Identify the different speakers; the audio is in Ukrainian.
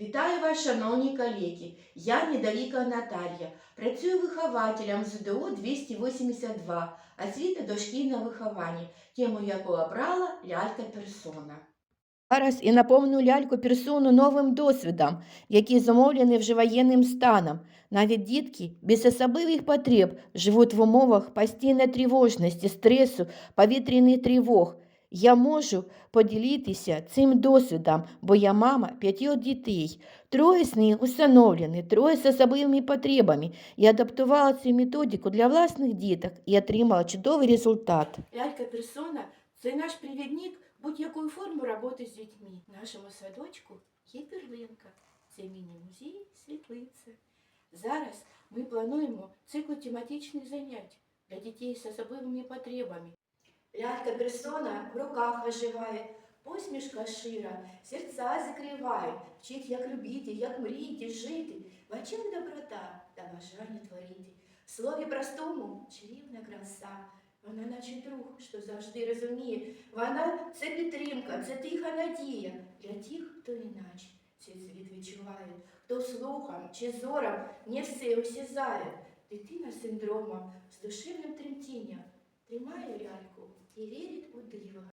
Speaker 1: Вітаю вас, шановні колеги. Я Недаліка Наталія. Працюю вихователем ЗДО 282, освіта дошкільне виховання, тему якого обрала лялька персона. Зараз і наповню ляльку персону новим досвідом, який замовлений вже воєнним станом. Навіть дітки без особливих потреб живуть в умовах постійної тривожності, стресу, повітряних тривог. Я можу поділитися цим досвідом, бо я мама п'ятьох дітей. Троє з них усиновлені, троє з особливими потребами. Я адаптувала цю методику для власних діток і отримала чудовий результат. Лялька персона це наш привідник будь-якої форми роботи з дітьми. Нашому садочку є перлинка. Це міні-музей світлиця. Зараз ми плануємо цикл тематичних занять для дітей з особливими потребами. Лялька персона в руках виживає, посмішка шира, серця закриває, вчить, як любити, як мріяти, жити, очах доброта та бажання творити. В слові простому чарівна краса. Вона наче друг, що завжди розуміє. Вона це підтримка, це тиха надія для тих, хто іначе цей світ відчуває, хто слухом чи зором не все осязає. Дитина з синдромом, з душевним тремтінням тримає ляльку і вірить у диво.